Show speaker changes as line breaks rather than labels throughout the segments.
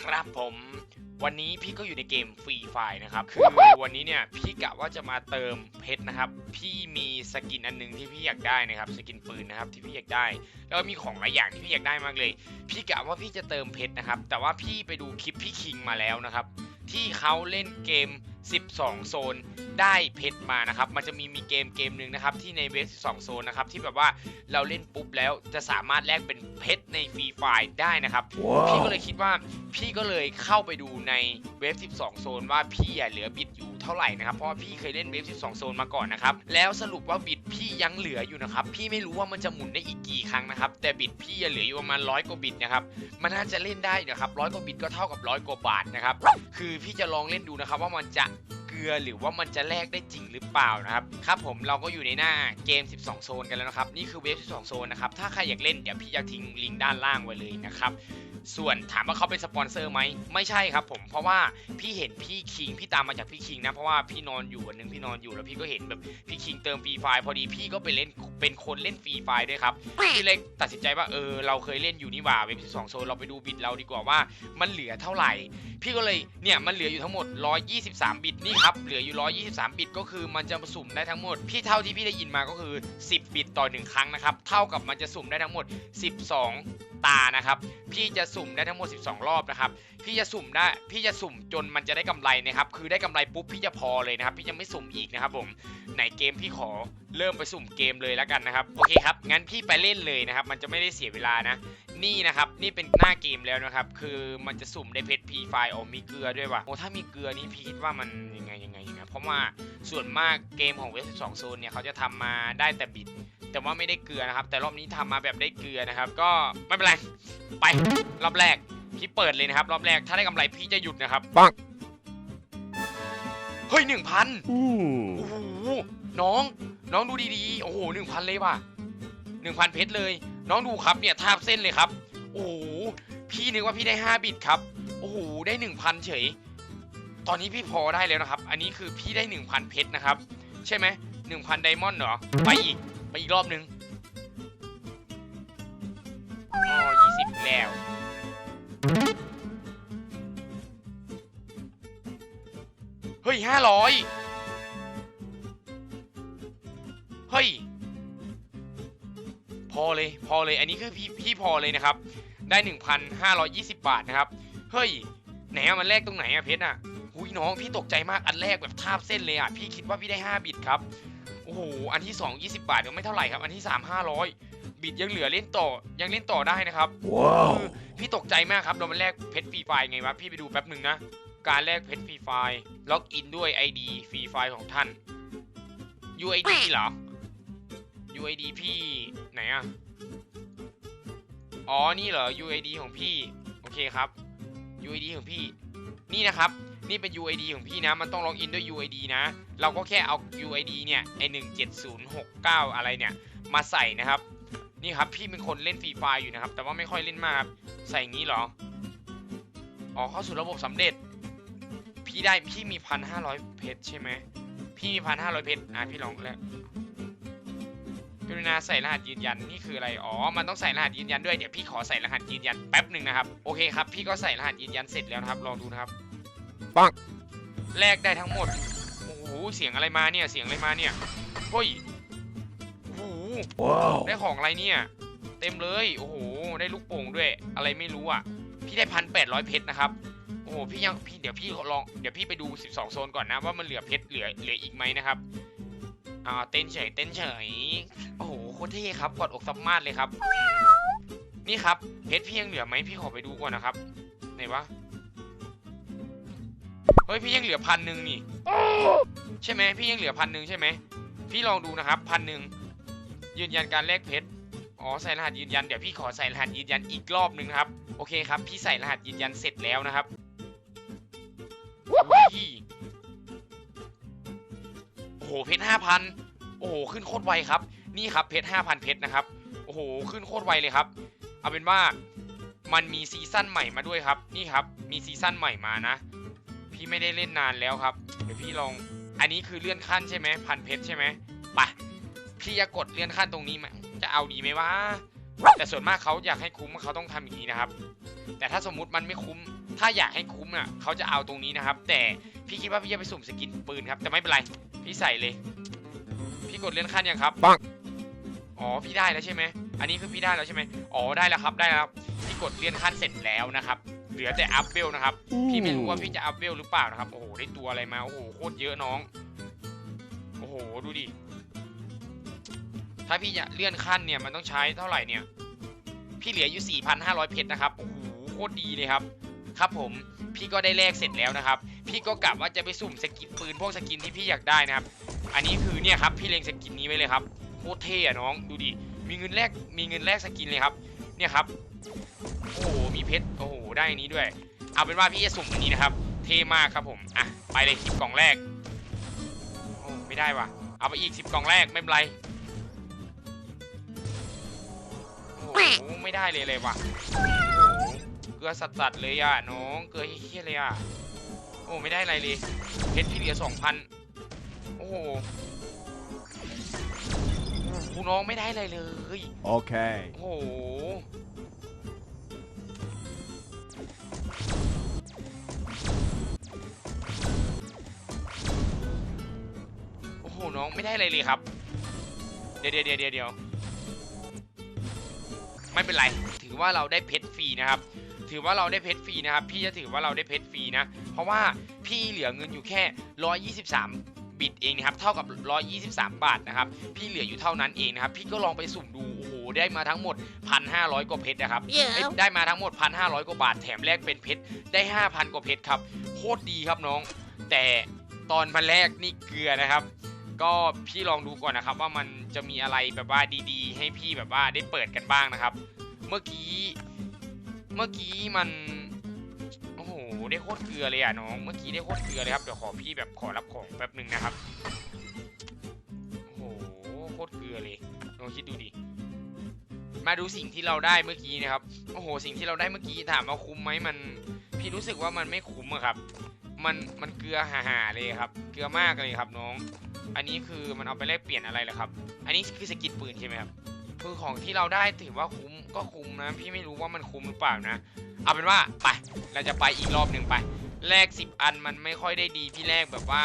ครับผม วันนี้พี่ก็อยู่ในเกมฟรีไฟนะครับ คือวันนี้เนี่ยพี่กะว่าจะมาเติมเพชรนะครับ พี่มีสกินอันหนึงที่พี่อยากได้นะครับ สกินปืนนะครับที่พี่อยากได้ แล้วก็มีของหลายอย่างที่พี่อยากได้มากเลย พี่กะว่าพี่จะเติมเพชรนะครับ แต่ว่าพี่ไปดูคลิปพี่คิงมาแล้วนะครับ ที่เขาเล่นเกม 12 โซนได้เพชรมานะครับ มันจะมีมีเกมเกมหนึ่งนะครับที่ในเวฟ12 โซนนะครับที่แบบว่าเราเล่นปุ๊บแล้วจะสามารถแลกเป็นเพชรในฟรีไฟได้นะครับพี่ก็เลยคิดว่าพี่ก็เลยเข้าไปดูในเวฟ12 โซนว่าพี่อะเหลือบิดอยู่เท่าไหร่นะครับเพราะพี่เคยเล่นเวฟ12 โซนมาก่อนนะครับแล้วสรุปว่าบิดพี่ยังเหลืออยู่นะครับพี่ไม่รู้ว่ามันจะหมุนได้อีกกี่ครั้งนะครับแต่บิดพี่ยังเหลืออยู่ประมาณร้อยกว่าบิดนะครับมันน่าจะเล่นได้นะครับร้อยกว่าบิดก็เท่ากับร้อยกว่าบาทนะครับคือพี่จะลองเล่นดูนะครับว่ามันจะ เกลือหรือว่ามันจะแลกได้จริงหรือเปล่านะครับครับผมเราก็อยู่ในหน้าเกม 12 โซนกันแล้วนะครับนี่คือเวฟ 12 โซนนะครับถ้าใครอยากเล่นเดี๋ยวพี่จะทิ้งลิงก์ด้านล่างไว้เลยนะครับส่วนถามว่าเขาเป็นสปอนเซอร์ไหมไม่ใช่ครับผมเพราะว่าพี่เห็นพี่คิงพี่ตามมาจากพี่คิงนะเพราะว่าพี่นอนอยู่วันหนึงพี่นอนอยู่แล้วพี่ก็เห็นแบบพี่คิงเติมฟรีไฟพอดีพี่ก็ไปเล่น เป็นคนเล่นฟรีไฟด้วยครับพี่เล็กตัดสินใจว่าเออเราเคยเล่นอยู่นี่หว่าเว็บที่สองโซนเราไปดูบิตเราดีกว่าว่ามันเหลือเท่าไหร่ พี่ก็เลยเนี่ยมันเหลืออยู่ทั้งหมด 123 บิตนี่ครับเหลืออยู่ 123 บิตก็คือมันจะสุ่มได้ทั้งหมด พี่เท่าที่พี่ได้ยินมาก็คือ 10 บิตต่อ 1 ครั้งนะครับเท่ากับมันจะสุ่มได้ทั้งหมด 12 ตานะครับ พี่จะสุ่มได้ทั้งหมด 12 รอบนะครับ พี่จะสุ่มได้ พี่จะสุ่มจนมันจะได้กำไรนะครับ คือได้กำไรปุ๊บพี่จะพอเลยนะครับ พี่จะไม่สุ่มอีกนะครับผม ไหนเกมพี่ขอเริ่มไปสุ่มเกมเลยแล้วกันนะครับ โอเคครับ งั้นพี่ไปเล่นเลยนะครับ มันจะไม่ได้เสียเวลานะ นี่นะครับ นี่เป็นหน้าเกมแล้วนะครับ คือมันจะสุ่มได้เพชรพีไฟล์อ๋อมีเกลือด้วยว่ะ โอ้ ถ้ามีเกลือนี่พี่คิดว่ามันยังไง เพราะว่าส่วนมากเกมของเวสสองโซนเนี่ยเขาจะทำมาได้แต่บิด แต่ว่าไม่ได้เกลือนะครับ แต่รอบนี้ทำมาแบบได้เกลือนะครับ ก็ไม่เป็นไรไปรอบแรกพี่เปิดเลยนะครับ รอบแรกถ้าได้กำไรพี่จะหยุดนะครับ
ปัง
เฮ้ยหนึ่งพัน
Ooh.
โอ้โหน้องน้องดูดีๆ โอ้โหหนึ่งพันเลยว่ะหนึ่งพันเพชรเลย น้องดูครับเนี่ยทาบเส้นเลยครับ โอ้โหพี่นึกว่าพี่ได้ห้าบิตครับ โอ้โหได้หนึ่งพันเฉย ตอนนี้พี่พอได้แล้วนะครับ อันนี้คือพี่ได้หนึ่งพันเพชรนะครับ ใช่ไหมหนึ่งพันไดมอนด์เหรอ ไปอีก ไปอีกรอบนึงอ๋อยี่สิบแล้ว เฮ้ยห้าร้อยเฮ้ย พอเลย พอเลย อันนี้คือพี่พี่พอเลยนะครับ ได้1,520บาทนะครับ เฮ้ย ไหนอะมันแลกตรงไหนอะเพชรอะ ยน้องพี่ตกใจมากอันแรกแบบทาบเส้นเลยอะพี่คิดว่าพี่ได้ 5 บิตครับโอ้โหอันที่ 2 20 บาทก็ไม่เท่าไหร่ครับ อันที่ 3 500 บิตยังเหลือเล่นต่อยังเล่นต่อได้นะครับ
Wow.
คือพี่ตกใจมากครับเรามันแลกเพชรฟรีไฟล์ไงวะพี่ไปดูแป๊บหนึ่งนะการแลกเพชรฟรีไฟล์ล็อกอินด้วย ID ฟรีไฟล์ของท่าน UID เหรอ UID พี่ไหนอะอ๋อ นี่เหรอ UID ของพี่ โอเคครับ UID ของพี่ นี่นะครับ นี่เป็น UID ของพี่นะ มันต้องล็อกอินด้วย UID นะ เราก็แค่เอา UID เนี่ยไอ17069อะไรเนี่ย มาใส่นะครับ นี่ครับพี่เป็นคนเล่นฟรีไฟอยู่นะครับ แต่ว่าไม่ค่อยเล่นมากครับ ใส่อย่างนี้หรอ อ๋อเข้าสู่ระบบสำเร็จ พี่ได้พี่มีพันห้าร้อยเพชรใช่ไหม พี่มีพันห้าร้อยเพชร อะพี่ลองแล้วกรุณาใส่รหัสยืนยันนี่คืออะไร อ๋อ มันต้องใส่รหัสยืนยันด้วย เดี๋ยวพี่ขอใส่รหัสยืนยันแป๊บหนึ่งนะครับ โอเคครับ พี่ก็ใส่รหัสยืนยันเสร็จแล้วนะครับ ลองดูนะครับ
ปัง
แลกได้ทั้งหมด โอ้โห เสียงอะไรมาเนี่ย เสียงอะไรมาเนี่ยเฮ้ยโอ้โห
Wow.
ได้ของอะไรเนี่ย เต็มเลย โอ้โห ได้ลูกโป่งด้วย อะไรไม่รู้อะ พี่ได้พันแปดร้อยเพชรนะครับ โอ้โห พี่ยัง พี่ เดี๋ยวพี่ลอง เดี๋ยวพี่ไปดู 12 โซนก่อนนะ ว่ามันเหลือเพชร เหลือ เหลืออีกไหมนะครับ อ่า เต้นเฉย เต้นเฉย โอ้โห โคตรเท่ครับ กอดอกซับมาดเลยครับ นี่ครับ เพชรพี่ยังเหลือไหมพี่ขอไปดูก่อนนะครับ ไหนวะเฮ้ยพี่ยังเหลือพันหนึ่งนี่ใช่ไหมพี่ยังเหลือพันหนึ่งใช่ไหมพี่ลองดูนะครับพันหนึ่งยืนยันการแลกเพชรอ๋อใส่รหัสยืนยันเดี๋ยวพี่ขอใส่รหัสยืนยันอีกรอบหนึ่งครับโอเคครับ พี่ใส่รหัสยืนยันเสร็จแล้วนะครับโอ้โหเพชรห้าพันโอ้โหขึ้นโคตรไวครับ นี่ครับเพชรห้าพันเพชรนะครับโอ้โหขึ้นโคตรไวเลยครับ เอาเป็นว่ามันมีซีซั่นใหม่มาด้วยครับ นี่ครับ มีซีซั่นใหม่มานะ พี่ไม่ได้เล่นนานแล้วครับ เดี๋ยวพี่ลอง อันนี้คือเลื่อนขั้นใช่ไหมพันเพชรใช่ไหมไปพี่จะกดเลื่อนขั้นตรงนี้ไหมจะเอาดีไหมวะ แต่ส่วนมากเขาอยากให้คุ้มเขาต้องทำอย่างนี้นะครับ แต่ถ้าสมมุติมันไม่คุ้ม ถ้าอยากให้คุ้มอะเขาจะเอาตรงนี้นะครับ แต่พี่คิดว่าพี่จะไปสุ่มสกินปืนครับ แต่ไม่เป็นไร พี่ใส่เลย พี่กดเลื่อนขั้นยังครับ
ปัง
อ๋อ พี่ได้แล้วใช่ไหม อันนี้คือพี่ได้แล้วใช่ไหมอ๋อ ได้แล้วครับ ได้แล้วครับพี่กดเลื่อนขั้นเสร็จแล้วนะครับ เหลือแต่อัพเวลนะครับ พี่ไม่รู้ว่าพี่จะอัพเวลหรือเปล่านะครับ โอ้โห ได้ตัวอะไรมา โอ้โห โคตรเยอะน้อง โอ้โห ดูดิ ถ้าพี่จะเลื่อนขั้นเนี่ยมันต้องใช้เท่าไหร่เนี่ย พี่เหลืออยู่ 4,500 เพชรนะครับ โอ้โห โคตรดีเลยครับ ครับผม พี่ก็ได้แลกเสร็จแล้วนะครับ พี่ก็กะว่าจะไปสุ่มสกินปืนพวกสกินที่พี่อยากได้นะครับ อันนี้คือเนี่ยครับ พี่เล็งสกินนี้ไว้เลยครับ โคตรเท่อะน้อง ดูดิ มีเงินแลก มีเงินแลกสกินเลยครับ เนี่ยครับ โอ้โหมีเพชรโอ้โหได้อันนี้ด้วย เอาเป็นว่าพี่จะสุ่มอันนี้นะครับ เท่มากครับผมอะไปเลยสิบกล่องแรกโอ้ไม่ได้ว่ะเอาไปอีกสิบกล่องแรกไม่เป็นไรโอ้โหไม่ได้เลยเลยว่ะโอ้โหเกลือสัดๆเลยอะน้องเกลือเฮี้ยๆเลยอะโอ้ไม่ได้อะไรเลยเพชรพี่เหลือสองพันโอ้โหกูน้องไม่ได้อะไรเลย
Okay.
โอ้โหโอ้โห น้องไม่ได้อะไรเลยครับ เดี๋ยวเดี๋ยวเดี๋ยวเดี๋ยวไม่เป็นไร ถือว่าเราได้เพชรฟรีนะครับ ถือว่าเราได้เพชรฟรีนะครับ พี่จะถือว่าเราได้เพชรฟรีนะ เพราะว่าพี่เหลือเงินอยู่แค่ 123บิตเองนะครับเท่ากับ 123 บาทนะครับ พี่เหลืออยู่เท่านั้นเองนะครับ พี่ก็ลองไปสุ่มดู โอ้โห ได้มาทั้งหมด 1,500 กว่าเพชรนะครับเอ้ยได้มาทั้งหมด 1,500 กว่าบาท แถมแลกเป็นเพชร ได้ 5,000 กว่าเพชรครับ โคตรดีครับน้อง แต่ตอนมาแรกนี่เกลือนะครับ ก็พี่ลองดูก่อนนะครับ ว่ามันจะมีอะไรแบบว่าดีๆ ให้พี่แบบว่าได้เปิดกันบ้างนะครับ เมื่อกี้ เมื่อกี้มันโอ้โหได้โคตรเกลือเลยอะน้อง เมื่อกี้ได้โคตรเกลือเลยครับเดี๋ยวขอพี่แบบขอรับของแป๊บหนึ่งนะครับโอ้โหโคตรเกลือเลยลองคิดดูดิมาดูสิ่งที่เราได้เมื่อกี้นะครับโอ้โห สิ่งที่เราได้เมื่อกี้ถามว่าคุ้มไหมมัน พี่รู้สึกว่ามันไม่คุ้มอะครับ มันมันเกลือห่าๆเลยครับ เกลือมากเลยครับน้อง อันนี้คือมันเอาไปแลกเปลี่ยนอะไรเหรอครับ อันนี้คือสกินปืนใช่ไหมครับ คือของที่เราได้ถือว่าคุ้มก็คุ้มนะ พี่ไม่รู้ว่ามันคุ้มหรือเปล่านะ เอาเป็นว่าไป เราจะไปอีกรอบหนึ่งไป แลกสิบอันมันไม่ค่อยได้ดีพี่แลกแบบว่า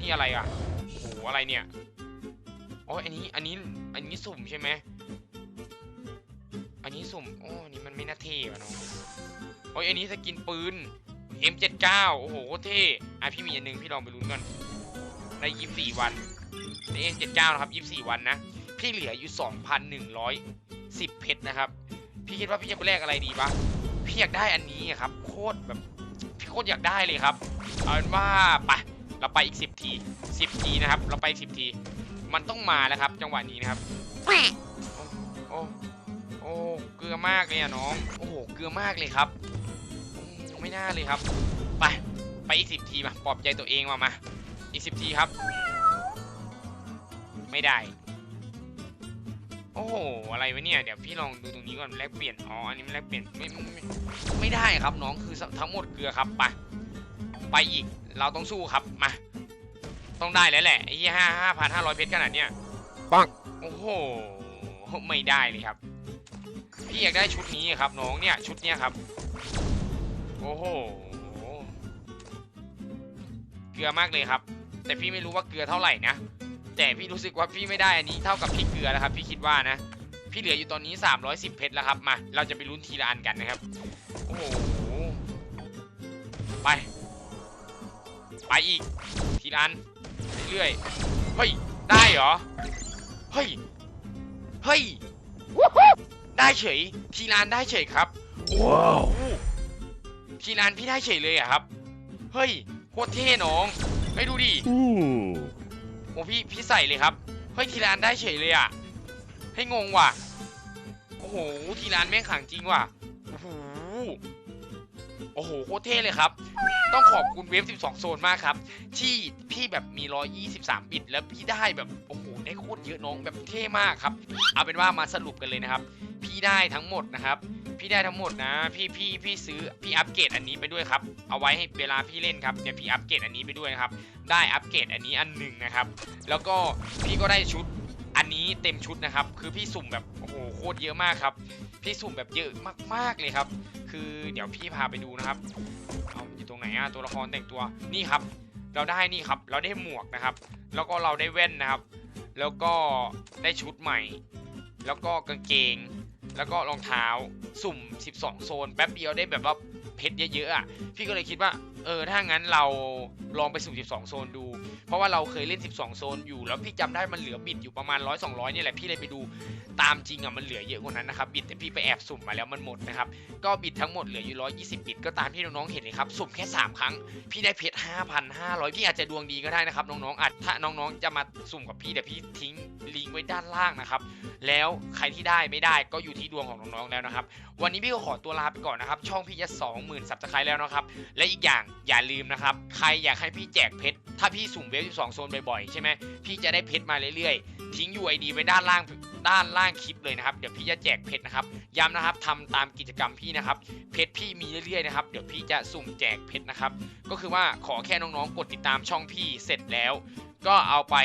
นี่อะไรอะโอ้โหอะไรเนี่ยอ้ยอันนี้ อันนี้ อันนี้สุ่มใช่ไหมอันนี้สุ่ม โอ้อันนี้มันไม่น่าเท่ะน้องโอ้ยอันนี้สกินปืน M79 โอ้โหโคตรเท่ อะพี่มีอันหนึงพี่ลองไปลุ้นก่อน ได้ 24 วันใน M79 นะครับ 24 วันนะ พี่เหลืออยู่ 2,110 เพชรนะครับ พี่คิดว่าพี่จะไปแลกอะไรดีปะพี่อยากได้อันนี้ครับ โคตรแบบพี่โคตรอยากได้เลยครับเอาเป็นว่าไปเราไปอีก 10 ที 10 ทีนะครับ เราไปอีก 10 ที มันต้องมาแล้วครับ จังหวะนี้นะครับโอ้โอ้เกลือมากเลยอะน้องโอ้โหเกลือมากเลยครับไม่น่าเลยครับ ไปไปอีกสิบทีมาปลอบใจตัวเองมามา อีกสิบทีครับ ไม่ได้ โอ้โห อะไรวะเนี่ย เดี๋ยวพี่ลองดูตรงนี้ก่อนแลกเปลี่ยน อ๋อ อันนี้มันแลกเปลี่ยนไม่ไม่ไม่ไม่ได้ครับน้องคือทั้งหมดเกลือครับไปไปอีก เราต้องสู้ครับ มา ต้องได้แล้วแหละไอ้ยี่ห้าห้าพันห้าร้อยเพชรขนาดเนี้ย
ปัง
โอ้โห ไม่ได้เลยครับ พี่อยากได้ชุดนี้ครับ น้องเนี่ย ชุดเนี้ยครับ โอ้โห เกลือมากเลยครับ แต่พี่ไม่รู้ว่าเกลือเท่าไหร่นะ แต่พี่รู้สึกว่าพี่ไม่ได้อันนี้เท่ากับพี่เกลือแล้วครับ พี่คิดว่านะ พี่เหลืออยู่ตอนนี้ 310 เพชรแล้วครับ มา เราจะไปลุ้นทีละอันกันนะครับ โอ้โห ไป ไปอีก ทีละอัน เรื่อยๆ เฮ้ย ได้เหรอ เฮ้ย เฮ้ย ได้เฉย ทีรานได้เฉยครับ
ว้าว
โอ้ทีรานพี่ได้เฉยเลยอะครับ เฮ้ย โคตรเท่น้อง ไปดูดิ
Ooh.
โอ้พี่พี่ใส่เลยครับ เฮ้ยทีรานได้เฉยเลยอะให้งงว่ะ โอ้โหทีรานแม่งขังจริงว่ะ โอ้โห โอ้โหโคตรเท่เลยครับ ต้องขอบคุณเวฟ 12 โซนมากครับ ที่พี่แบบมี 123 บิต แล้วพี่ได้แบบ โอ้โห ได้โคตรเยอะน้องแบบเท่มากครับ เอาเป็นว่ามาสรุปกันเลยนะครับ พี่ได้ทั้งหมดนะครับ พี่ได้ทั้งหมดนะ พี่พี่พี่ซื้อพี่อัปเกรดอันนี้ไปด้วยครับ เอาไว้ให้เวลาพี่เล่นครับเนี่ยพี่อัปเกรดอันนี้ไปด้วยนะครับ ได้อัปเกรดอันนี้อันหนึ่งนะครับ แล้วก็พี่ก็ได้ชุดอันนี้เต็มชุดนะครับ คือพี่สุ่มแบบโอ้โหโคตรเยอะมากครับ พี่สุ่มแบบเยอะมากๆเลยครับ คือคือเดี๋ยวพี่พาไปดูนะครับ เอาอยู่ตรงไหนอะตัวละครแต่งตัวนี่ครับ เราได้นี่ครับ เราได้หมวกนะครับ แล้วก็เราได้แว่นนะครับ แล้วก็ได้ชุดใหม่ แล้วก็กางเกง แล้วก็รองเท้าสุ่ม 12 โซน แป๊บเดียวได้แบบว่าเพชรเยอะๆอะพี่ก็เลยคิดว่าเออถ้างั้นเราลองไปสุ่ม 12 โซนดู เพราะว่าเราเคยเล่น 12 โซนอยู่ แล้วพี่จำได้มันเหลือบิดอยู่ประมาณ 100 200เนี่ยแหละพี่เลยไปดูตามจริงอะมันเหลือเยอะกว่านั้นนะครับบิดแต่พี่ไปแอบสุ่มมาแล้วมันหมดนะครับก็บิดทั้งหมดเหลืออยู่120 บิดก็ตามที่น้องๆเห็นเลยครับสุ่มแค่ 3 ครั้ง พี่ได้เพชร5,500 พี่อาจจะดวงดีก็ได้นะครับน้องๆอาจถ้าน้องๆจะมาสุ่มกับพี่เดี๋ยวพี่ทิ้งลิงก์ไว้ด้านล่างนะครับแล้วใครที่ได้ไม่ได้ก็อยู่ที่ดวงของน้องๆแล้วนะครับวันนี้พี่ก็ขอตัวลาไปก่อนนะครับช่องพี่จะ20,000ซับสไครต์แล้วนะครับและอีกอย่างอย่าลืมนะครับใครอยากให้พี่แจกเพชรถ้าพี่สุ่มเวฟ12โซนบ่อยๆใช่ไหมพี่จะได้เพชรมาเรื่อยๆทิ้ง UID ไว้ด้านล่าง ด้านล่างคลิปเลยนะครับ เดี๋ยวพี่จะแจกเพชรนะครับ ย้ำนะครับทำตามกิจกรรมพี่นะครับ เพชรพี่มีเรื่อยๆนะครับ เดี๋ยวพี่จะสุ่มแจกเพชรนะครับ ก็คือว่าขอแค่น้องๆ กดติดตามช่องพี่เสร็จแล้ว ก็เอาไป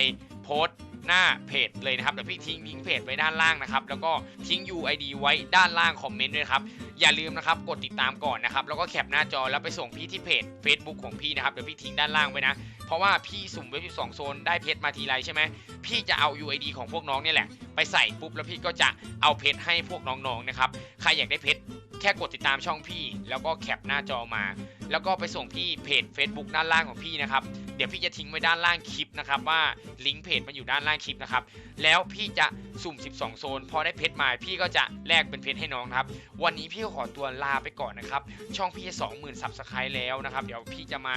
โพสต์ หน้าเพจเลยนะครับเดี๋ยวพี่ทิ้งลิงเพจไว้ด้านล่างนะครับแล้วก็ทิ้ง UID ไว้ด้านล่างคอมเมนต์ด้วยครับอย่าลืมนะครับกดติดตามก่อนนะครับแล้วก็แคปหน้าจอแล้วไปส่งพี่ที่เพจ Facebook ของพี่นะครับเดี๋ยวพี่ทิ้งด้านล่างไว้นะเพราะว่าพี่สุ่มเว็บ12โซนได้เพชรมาทีไรใช่ไหมพี่จะเอา UID ของพวกน้องเนี่ยแหละ ไปใส่ปุ๊บแล้วพี่ก็จะเอาเพชรให้พวกน้องๆนะครับใครอยากได้เพชร แค่กดติดตามช่องพี่ แล้วก็แคปหน้าจอมา แล้วก็ไปส่งที่เพจ Facebook ด้านล่างของพี่นะครับ เดี๋ยวพี่จะทิ้งไว้ด้านล่างคลิปนะครับว่าลิงก์เพจมันอยู่ด้านล่างคลิปนะครับ แล้วพี่จะสุ่ม 12 โซน พอได้เพชรมาพี่ก็จะแลกเป็นเพชรให้น้องครับ วันนี้พี่ขอตัวลาไปก่อนนะครับ ช่องพี่จะ20,000ซับสไครต์แล้วนะครับ เดี๋ยวพี่จะมา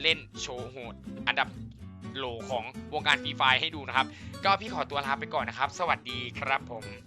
เล่นโชว์โหดอันดับโหลของวงการฟรีไฟให้ดูนะครับ ก็พี่ขอตัวลาไปก่อนนะครับ สวัสดีครับผม